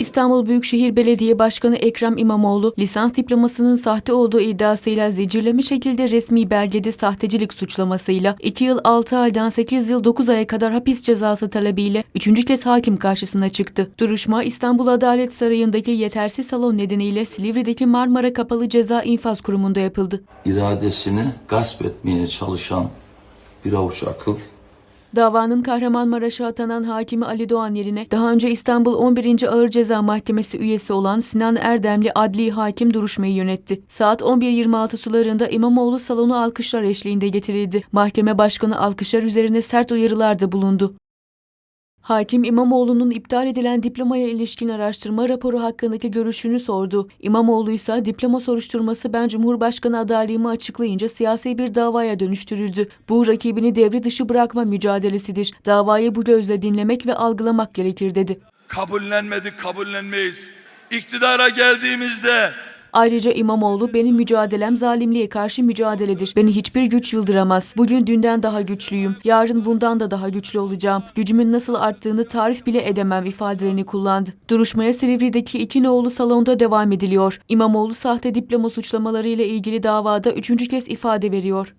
İstanbul Büyükşehir Belediye Başkanı Ekrem İmamoğlu, lisans diplomasının sahte olduğu iddiasıyla zincirleme şekilde resmi belgede sahtecilik suçlamasıyla 2 yıl 6 aydan 8 yıl 9 aya kadar hapis cezası talebiyle 3. kez hakim karşısına çıktı. Duruşma İstanbul Adalet Sarayı'ndaki yetersiz salon nedeniyle Silivri'deki Marmara Kapalı Ceza İnfaz Kurumu'nda yapıldı. iradesini gasp etmeye çalışan bir avuç akıl Davanın Kahramanmaraş'a atanan hakimi Ali Doğan yerine daha önce İstanbul 11. Ağır Ceza Mahkemesi üyesi olan Sinan Erdemli adli hakim duruşmayı yönetti. Saat 11.26 sularında İmamoğlu salonu alkışlar eşliğinde getirildi. Mahkeme başkanı alkışlar üzerine sert uyarılarda bulundu. Hakim İmamoğlu'nun iptal edilen diplomaya ilişkin araştırma raporu hakkındaki görüşünü sordu. İmamoğlu ise diploma soruşturması ben Cumhurbaşkanı adaylığımı açıklayınca siyasi bir davaya dönüştürüldü. Bu rakibini devre dışı bırakma mücadelesidir. Davayı bu gözle dinlemek ve algılamak gerekir dedi. kabullenmedik, kabullenmeyiz. İktidara geldiğimizde Ayrıca İmamoğlu benim mücadelem zalimliğe karşı mücadeledir. Beni hiçbir güç yıldıramaz. Bugün dünden daha güçlüyüm. Yarın bundan da daha güçlü olacağım. Gücümün nasıl arttığını tarif bile edemem ifadelerini kullandı. Duruşmaya Silivri'deki iki nolu salonda devam ediliyor. İmamoğlu sahte diploma suçlamalarıyla ilgili davada üçüncü kez ifade veriyor.